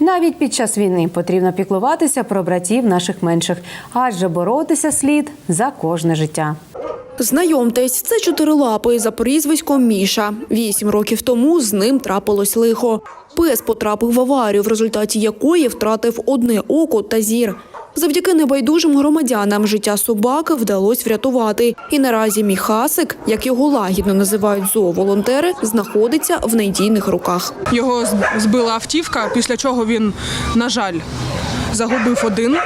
Навіть під час війни потрібно піклуватися про братів наших менших, адже боротися слід за кожне життя. Знайомтесь, це чотирилапий за прізвиськом Міша. Вісім років тому з ним трапилось лихо. Пес потрапив в аварію, в результаті якої втратив одне око та зір. Завдяки небайдужим громадянам життя собаки вдалося врятувати. І наразі Міхасик, як його лагідно називають зооволонтери, знаходиться в надійних руках. Його збила автівка, після чого він, на жаль, загубив один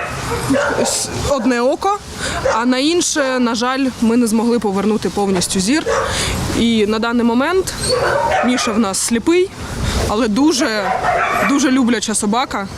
одне око, а на інше, на жаль, ми не змогли повернути повністю зір. І на даний момент Міша в нас сліпий, але дуже, дуже любляча собака,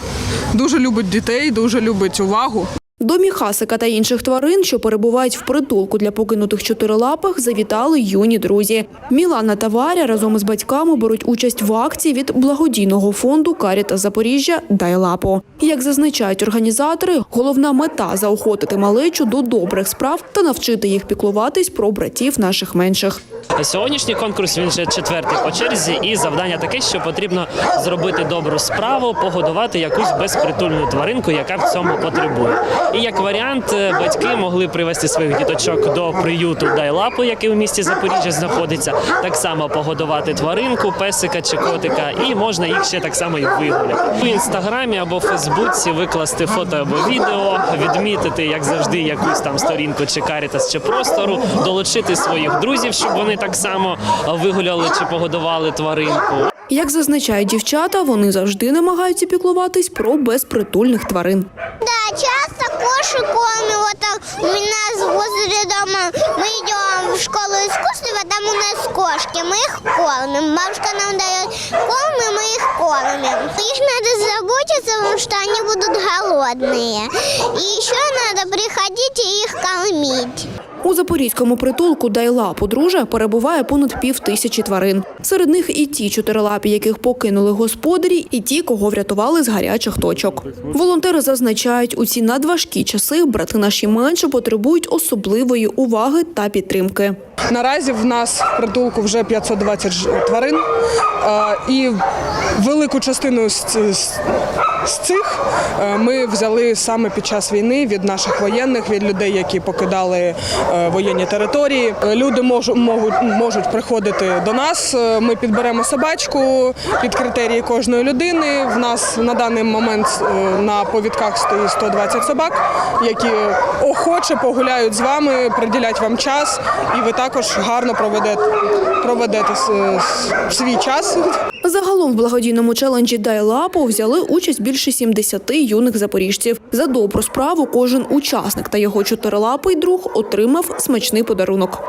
дуже любить дітей, дуже любить увагу. До Міхасика та інших тварин, що перебувають в притулку для покинутих чотирилапих, завітали юні друзі. Мілана та Варя разом із батьками беруть участь в акції від благодійного фонду Каріта Запоріжжя Дай лапу. Як зазначають організатори, головна мета заохотити малечу до добрих справ та навчити їх піклуватись про братів наших менших. Сьогоднішній конкурс він вже четвертий по черзі, і завдання таке, що потрібно зробити добру справу, погодувати якусь безпритульну тваринку, яка в цьому потребує. І як варіант, е, батьки могли привезти своїх діточок до приюту Дайлапу, який у місті Запоріжжя знаходиться, так само погодувати тваринку, песика чи котика, і можна їх ще так само і вигуляти. В інстаграмі або Фейсбуці викласти фото або відео, відмітити, як завжди, якусь там сторінку чи карітас, чи простору, долучити своїх друзів, щоб вони так само вигуляли чи погодували тваринку. Як зазначають дівчата, вони завжди намагаються піклуватись про безпритульних тварин. Кошек кормим. Вот так у меня возле дома мы идем в школу искусства, там у нас кошки, мы их кормим. Бабушка нам дает корм, и мы их кормим. Их надо заботиться, потому что они будут голодные. И еще надо приходить и их кормить. У запорізькому притулку Дайла подружжя перебуває понад пів тисячі тварин. Серед них і ті чотирилапі, яких покинули господарі, і ті, кого врятували з гарячих точок. Волонтери зазначають, у ці надважкі часи брати наші менше потребують особливої уваги та підтримки. Наразі в нас в притулку вже 520 ж- тварин, і велику частину з, цих е, ми взяли саме під час війни від наших воєнних, від людей, які покидали е, воєнні території. Е, Люди можу- можуть, можуть приходити до нас. е, Ми підберемо собачку під критерії кожної людини. В нас на даний момент е, на повідках стоїть 120 собак, які охоче погуляють з вами, приділять вам час, і ви також гарно проведете, проведете свій час. Загалом в благодійному челенджі Дай лапу взяли участь більше 70 юних запоріжців. За добру справу кожен учасник та його чотирилапий друг отримав смачний подарунок.